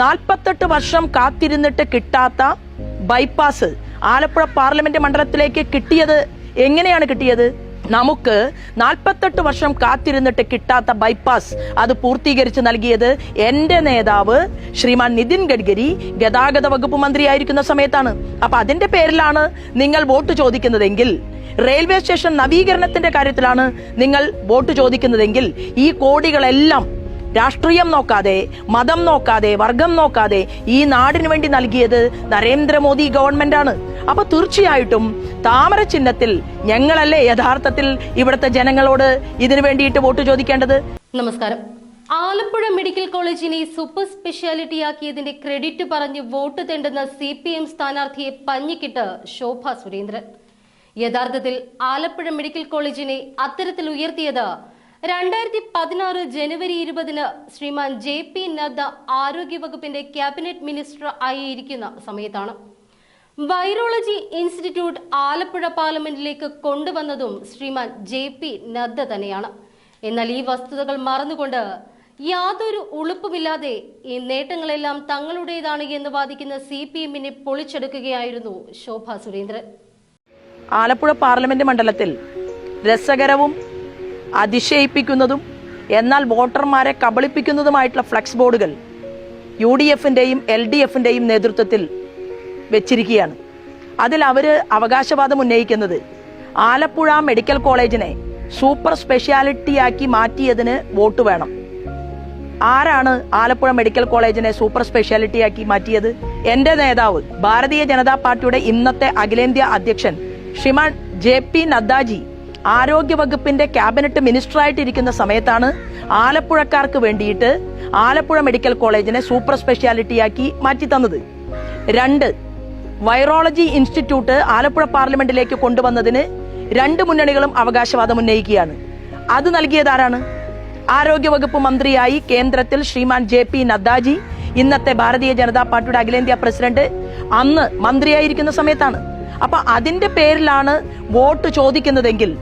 നാൽപ്പത്തെട്ട് വർഷം കാത്തിരുന്നിട്ട് കിട്ടാത്ത ബൈപ്പാസ് ആലപ്പുഴ പാർലമെന്റ് മണ്ഡലത്തിലേക്ക് കിട്ടിയത് എങ്ങനെയാണ് കിട്ടിയത്? നമുക്ക് നാൽപ്പത്തെട്ട് വർഷം കാത്തിരുന്നിട്ട് കിട്ടാത്ത ബൈപ്പാസ് അത് പൂർത്തീകരിച്ച് നൽകിയത് എന്റെ നേതാവ് ശ്രീമാൻ നിതിൻ ഗഡ്കരി ഗതാഗത വകുപ്പ് മന്ത്രിയായിരിക്കുന്ന സമയത്താണ്. അപ്പൊ അതിന്റെ പേരിലാണ് നിങ്ങൾ വോട്ട് ചോദിക്കുന്നതെങ്കിൽ റെയിൽവേ സ്റ്റേഷൻ നവീകരണത്തിന്റെ കാര്യത്തിലാണ് നിങ്ങൾ വോട്ട് ചോദിക്കുന്നതെങ്കിൽ ഈ കോടികളെല്ലാം രാഷ്ട്രീയം നോക്കാതെ മതം നോക്കാതെ വർഗം നോക്കാതെ ഈ നാടിനു വേണ്ടി നൽകിയത് നരേന്ദ്രമോദി ഗവൺമെന്റാണ് അപ്പൊ തീർച്ചയായിട്ടും താമര ചിഹ്നത്തിൽ ഞങ്ങളല്ലേ യഥാർത്ഥത്തിൽ ഇവിടുത്തെ ജനങ്ങളോട് ഇതിനു വേണ്ടിയിട്ട് വോട്ട് ചോദിക്കേണ്ടത്? നമസ്കാരം. ആലപ്പുഴ മെഡിക്കൽ കോളേജിനെ സൂപ്പർ സ്പെഷ്യാലിറ്റി ആക്കിയതിന്റെ ക്രെഡിറ്റ് പറഞ്ഞ് വോട്ട് തേണ്ടുന്ന സി പി എം സ്ഥാനാർത്ഥിയെ പഞ്ഞിക്കിട്ട് ശോഭ സുരേന്ദ്രൻ. യഥാർത്ഥത്തിൽ ആലപ്പുഴ മെഡിക്കൽ കോളേജിനെ അത്തരത്തിൽ ഉയർത്തിയത് രണ്ടായിരത്തി പതിനാറ് ജനുവരി ഇരുപതിന് ശ്രീമാൻ ജെ പി നദ്ദ ആരോഗ്യവകുപ്പിന്റെ ക്യാബിനറ്റ് മിനിസ്റ്റർ ആയിരിക്കുന്ന സമയത്താണ്. വൈറോളജി ഇൻസ്റ്റിറ്റ്യൂട്ട് ആലപ്പുഴ പാർലമെന്റിലേക്ക് കൊണ്ടുവന്നതും ശ്രീമാൻ ജെ പി നദ്ദ തന്നെയാണ്. എന്നാൽ ഈ വസ്തുതകൾ മറന്നുകൊണ്ട് യാതൊരു ഉളുപ്പുമില്ലാതെ ഈ നേട്ടങ്ങളെല്ലാം തങ്ങളുടേതാണ് എന്ന് വാദിക്കുന്ന സി പി എമ്മിനെ പൊളിച്ചെടുക്കുകയായിരുന്നു ശോഭ സുരേന്ദ്രൻ. ആലപ്പുഴ പാർലമെന്റ് മണ്ഡലത്തിൽ രസകരവും അതിശയിപ്പിക്കുന്നതും എന്നാൽ വോട്ടർമാരെ കബളിപ്പിക്കുന്നതുമായിട്ടുള്ള ഫ്ലക്സ് ബോർഡുകൾ യു ഡി എഫിന്റെയും എൽ ഡി എഫിന്റെയും നേതൃത്വത്തിൽ വെച്ചിരിക്കുകയാണ്. അതിൽ അവർ അവകാശവാദം ഉന്നയിക്കുന്നത് ആലപ്പുഴ മെഡിക്കൽ കോളേജിനെ സൂപ്പർ സ്പെഷ്യാലിറ്റി ആക്കി മാറ്റിയതിന് വോട്ട് വേണം. ആരാണ് ആലപ്പുഴ മെഡിക്കൽ കോളേജിനെ സൂപ്പർ സ്പെഷ്യാലിറ്റി ആക്കി മാറ്റിയത്? എന്റെ നേതാവ് ഭാരതീയ ജനതാ പാർട്ടിയുടെ ഇന്നത്തെ അഖിലേന്ത്യാ അധ്യക്ഷൻ ശ്രീമാൻ ജെ പി നദ്ദാജി ആരോഗ്യ വകുപ്പിന്റെ ക്യാബിനറ്റ് മിനിസ്റ്ററായിട്ടിരിക്കുന്ന സമയത്താണ് ആലപ്പുഴക്കാർക്ക് വേണ്ടിയിട്ട് ആലപ്പുഴ മെഡിക്കൽ കോളേജിനെ സൂപ്പർ സ്പെഷ്യാലിറ്റിയാക്കി മാറ്റി തന്നത്. രണ്ട് വൈറോളജി ഇൻസ്റ്റിറ്റ്യൂട്ട് ആലപ്പുഴ പാർലമെന്റിലേക്ക് കൊണ്ടുവന്നതിന് രണ്ട് മുന്നണികളും അവകാശവാദം ഉന്നയിക്കുകയാണ്. അത് നൽകിയത് ആരാണ് ആരോഗ്യവകുപ്പ് മന്ത്രിയായി കേന്ദ്രത്തിൽ ശ്രീമാൻ ജെ പി നദ്ദാജി ഇന്നത്തെ ഭാരതീയ ജനതാ പാർട്ടിയുടെ അഖിലേന്ത്യാ പ്രസിഡന്റ് അന്ന് മന്ത്രിയായിരിക്കുന്ന സമയത്താണ്. അപ്പൊ അതിന്റെ പേരിലാണ് വോട്ട് ചോദിക്കുന്നതെങ്കിൽ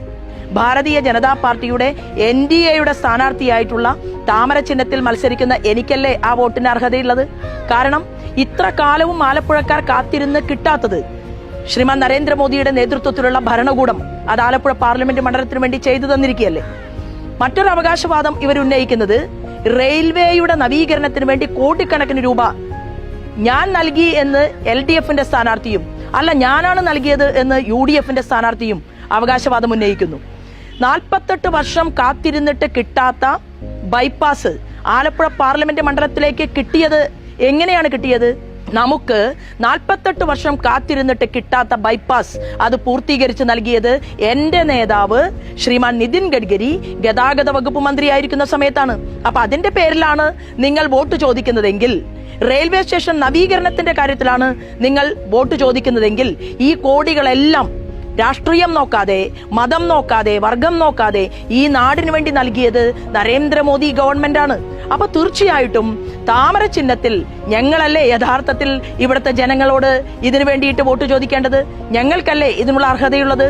ഭാരതീയ ജനതാ പാർട്ടിയുടെ എൻ ഡി എയുടെ സ്ഥാനാർത്ഥിയായിട്ടുള്ള താമര ചിഹ്നത്തിൽ മത്സരിക്കുന്ന എനിക്കല്ലേ ആ വോട്ടിന് അർഹതയുള്ളത്? കാരണം ഇത്ര കാലവും ആലപ്പുഴക്കാർ കാത്തിരുന്ന് കിട്ടാത്തത് ശ്രീമാൻ നരേന്ദ്രമോദിയുടെ നേതൃത്വത്തിലുള്ള ഭരണകൂടം അത് ആലപ്പുഴ പാർലമെന്റ് മണ്ഡലത്തിന് വേണ്ടി ചെയ്തു തന്നിരിക്കുകയല്ലേ? മറ്റൊരു അവകാശവാദം ഇവർ ഉന്നയിക്കുന്നത് റെയിൽവേയുടെ നവീകരണത്തിന് വേണ്ടി കോടിക്കണക്കിന് രൂപ ഞാൻ നൽകി എന്ന് എൽ ഡി എഫിന്റെ സ്ഥാനാർത്ഥിയും അല്ല ഞാനാണ് നൽകിയത് എന്ന് യു ഡി എഫിന്റെ സ്ഥാനാർത്ഥിയും അവകാശവാദം ഉന്നയിക്കുന്നു. നാൽപ്പത്തെട്ട് വർഷം കാത്തിരുന്നിട്ട് കിട്ടാത്ത ബൈപ്പാസ് ആലപ്പുഴ പാർലമെന്റ് മണ്ഡലത്തിലേക്ക് കിട്ടിയത് എങ്ങനെയാണ് കിട്ടിയത്? നമുക്ക് നാൽപ്പത്തെട്ട് വർഷം കാത്തിരുന്നിട്ട് കിട്ടാത്ത ബൈപ്പാസ് അത് പൂർത്തീകരിച്ച് നൽകിയത് എന്റെ നേതാവ് ശ്രീമാൻ നിതിൻ ഗഡ്കരി ഗതാഗത വകുപ്പ് മന്ത്രിയായിരിക്കുന്ന സമയത്താണ്. അപ്പൊ അതിന്റെ പേരിലാണ് നിങ്ങൾ വോട്ട് ചോദിക്കുന്നതെങ്കിൽ റെയിൽവേ സ്റ്റേഷൻ നവീകരണത്തിന്റെ കാര്യത്തിലാണ് നിങ്ങൾ വോട്ട് ചോദിക്കുന്നതെങ്കിൽ ഈ കോടികളെല്ലാം രാഷ്ട്രീയം നോക്കാതെ മതം നോക്കാതെ വർഗം നോക്കാതെ ഈ നാടിനു വേണ്ടി നൽകിയത് നരേന്ദ്രമോദി ആണ് അപ്പൊ തീർച്ചയായിട്ടും താമര ചിഹ്നത്തിൽ ഞങ്ങളല്ലേ യഥാർത്ഥത്തിൽ ഇവിടുത്തെ ജനങ്ങളോട് ഇതിനു വേണ്ടിയിട്ട് വോട്ട് ചോദിക്കേണ്ടത്? ഞങ്ങൾക്കല്ലേ ഇതിനുള്ള അർഹതയുള്ളത്?